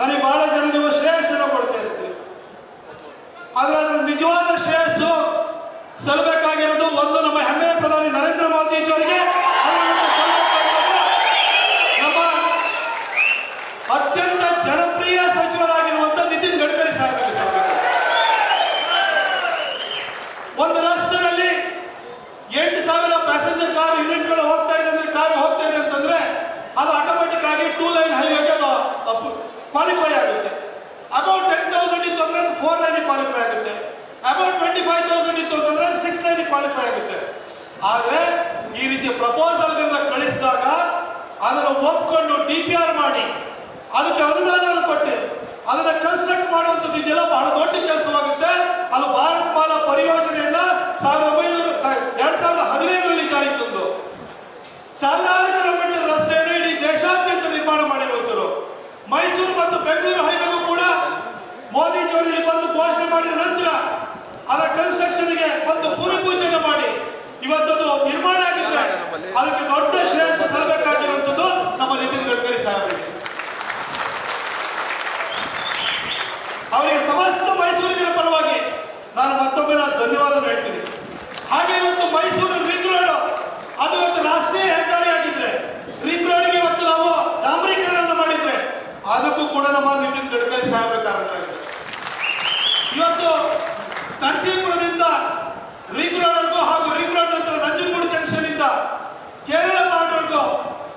ನನಗೆ ಬಹಳ ಜನ ನೀವು ಶ್ರೇಯಸ್ಸನ್ನು ಕೊಡ್ತಾ ಇರ್ತೀರಿ ಆದ್ರೆ ಅದ್ರ ನಿಜವಾದ ಶ್ರೇಯಸ್ಸು ಸಲ್ಲಬೇಕಾಗಿರೋದು ಒಂದು ನಮ್ಮ ಹೆಮ್ಮೆಯ ಪ್ರಧಾನಿ ನರೇಂದ್ರ ಮೋದಿ ಜೊತೆಗೆ ನಂತರ ಸಲ್ಲಬೇಕಾಗಿರೋದು ನಮ್ಮ ಅತ್ಯಂತ ಜನಪ್ರಿಯ ಸಚಿವರಾಗಿರುವಂತ ನಿತಿನ್ ಗಡ್ಕರಿ ಸಾಹೇಬರಿಗೆ ಒಂದು ರಸ್ತೆಯಲ್ಲಿ ಎಂಟು ಸಾವಿರ ಪ್ಯಾಸೆಂಜರ್ ಕಾರ್ ಯೂನಿಟ್ಗಳು ಹೋಗ್ತಾ ಇದೆ ಅಂದ್ರೆ ಕಾರ್ ಹೋಗ್ತಾ ಇದೆ ಅಂತಂದ್ರೆ, ಅದು ಆಟೋಮೆಟಿಕ್ ಆಗಿ ಟೂ ಲೈನ್ ಅದು ಕ್ವಾಲಿಫೈ ಆಗುತ್ತೆ. ಅಬೌಟ್ ಟೆನ್ ತೌಸಂಡ್ ಇತ್ತು ಅಂದ್ರೆ ಅದು ಫೋರ್ ಲೈನಿಗೆ ಕ್ವಾಲಿಫೈ ಆಗುತ್ತೆ. ಅಬೌಟ್ ಟ್ವೆಂಟಿ ಫೈವ್ ತೌಸಂಡ್ ಇತ್ತು ಅಂತಂದ್ರೆ ಸಿಕ್ಸ್ ಲೈನಿಗೆ ಕ್ವಾಲಿಫೈ ಆಗುತ್ತೆ. ಆದ್ರೆ ಈ ರೀತಿ ಪ್ರಪೋಸಲ್ ಕಳಿಸಿದಾಗ ಅದನ್ನು ಒಪ್ಕೊಂಡು ಡಿ ಪಿ ಆರ್ ಮಾಡಿ. ಅದಕ್ಕೆ ಅನುದಾನ ಕೊಟ್ಟು, ಅದನ್ನ ಕನ್ಸ್ಟ್ರಕ್ಟ್ ಮಾಡುವಂಥದ್ದು ಇದೆಲ್ಲ ಬಹಳ ದೊಡ್ಡ ಕೆಲಸವಾಗುತ್ತೆ. ಅದು ಭಾರತ್ ಮಾಲ ಪರಿಯೋಜನೆಯನ್ನ ಸಾವಿರದ ಒಂಬೈನೂರ ಎರಡ್ ಸಾವಿರದ ಹದಿನೈದರಲ್ಲಿ ಜಾರಿಗೆ ತಂದು. ಸಾವಿರಾರು ಬೆಂಗಳೂರು ಹೈವೇಗೂ ಕೂಡ ಮೋದಿ ಇಲ್ಲಿ ಬಂದು ಘೋಷಣೆ ಮಾಡಿದ ನಂತರ ಅದರ ಕನ್ಸ್ಟ್ರಕ್ಷನ್ಗೆ ಬಂದು ಭೂಮಿ ಪೂಜೆಯನ್ನು ಮಾಡಿ ಇವತ್ತದು ನಿರ್ಮಾಣ ಆಗಿದ್ರೆ ಅದಕ್ಕೆ ದೊಡ್ಡ ಶ್ರೇಯಸ್ಸು ಸಲ್ಲಬೇಕಾಗಿರುವಂಥದ್ದು ನಮ್ಮ ನಿತಿನ್ ಗಡ್ಕರಿ ಸಾಹೇಬ್ ಅವರಿಗೆ ಸಮಸ್ತ ಮೈಸೂರಿನ ಪರವಾಗಿ ನಾನು ಮತ್ತೊಮ್ಮೆ ನಾನು ಧನ್ಯವಾದ ಹೇಳ್ತೀನಿ. ಹಾಗೆ ಇವತ್ತು ಮೈಸೂರು ರಿಂಗ್ ರೋಡ್ ಅದು ಇವತ್ತು ರಾಷ್ಟ್ರೀಯ ಹೆದ್ದಾರಿ ಆಗಿದ್ರೆ ರಿಂಗ್ ರೋಡ್ಗೆ ಇವತ್ತು ನಾವು ಡಾಂಬರೀಕರಣ ಮಾಡಿದ್ರೆ ಅದಕ್ಕೂ ಕೂಡ ನಮ್ಮ ನಿತಿನ್ ಗಡ್ಕರಿ ಸಾಹೇಬರ ಕಾರಣ ಇವತ್ತು ನರಸೀಪುರದಿಂದ ರಿಂಗ್ ರೋಡ್ವರೆಗೂ ಹಾಗೂ ರಿಂಗ್ ರೋಡ್ ನಂತರ ನಂಜನಗೂಡು ಜಂಕ್ಷನ್ ಇಂದ Kerala ಬಾರ್ಡರ್ಗೂ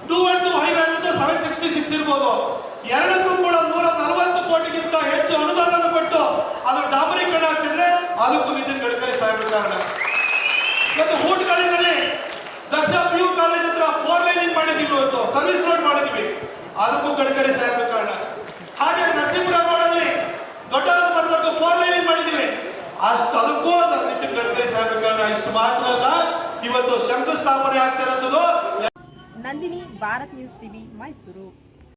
two one two highway seven sixty six ಇರ್ಬೋದು. ಎರಡಕ್ಕೂ ಕೂಡ ನೂರ ನಲವತ್ತು ಕೋಟಿಗಿಂತ ಹೆಚ್ಚು ಅನುದಾನ ಕೊಟ್ಟು ಅದು ಡಾಬರೀಕರಣ ಆಗ್ತಿದ್ರೆ ಅದಕ್ಕೂ ನಿತಿನ್ ಗಡ್ಕರಿ ಸಾಹೇಬರ ಕಾರಣ ಇವತ್ತು ಊಟಗಳಿಂದಲೇ ದಕ್ಷ ಪಿ ಯು ಕಾಲೇಜ್ ಹತ್ರ ಫೋರ್ ಲೈನಿಂಗ್ ಮಾಡಿದೀವಿ ಇವತ್ತು. ಸರ್ವಿಸ್ ರೋಡ್ ಮಾಡಿದೀವಿ ಅದಕ್ಕೂ ಗಡ್ಕರಿ ಸಾಹೇಬರ ಕಾರಣ ಹಾಗೆ ನರಸೀಪುರ ರೋಡಲ್ಲಿ ದೊಡ್ಡದಾದ ಮರದವರೆಗೂ ಫೋರ್ ಲೈನಿಂಗ್ ಮಾಡಿದೀವಿ ಅಷ್ಟು ಅದಕ್ಕೂ ಅದು ನಿತಿನ್ ಗಡ್ಕರಿ ಸಾಹೇಬರ ಕಾರಣ ಇಷ್ಟು ಮಾತ್ರ ಅಲ್ಲ, ಇವತ್ತು ಶಂಕುಸ್ಥಾಪನೆ ಆಗ್ತಿರೋದು ನಂದಿನಿ, ಭಾರತ್ ನ್ಯೂಸ್ ಟಿವಿ, ಮೈಸೂರು.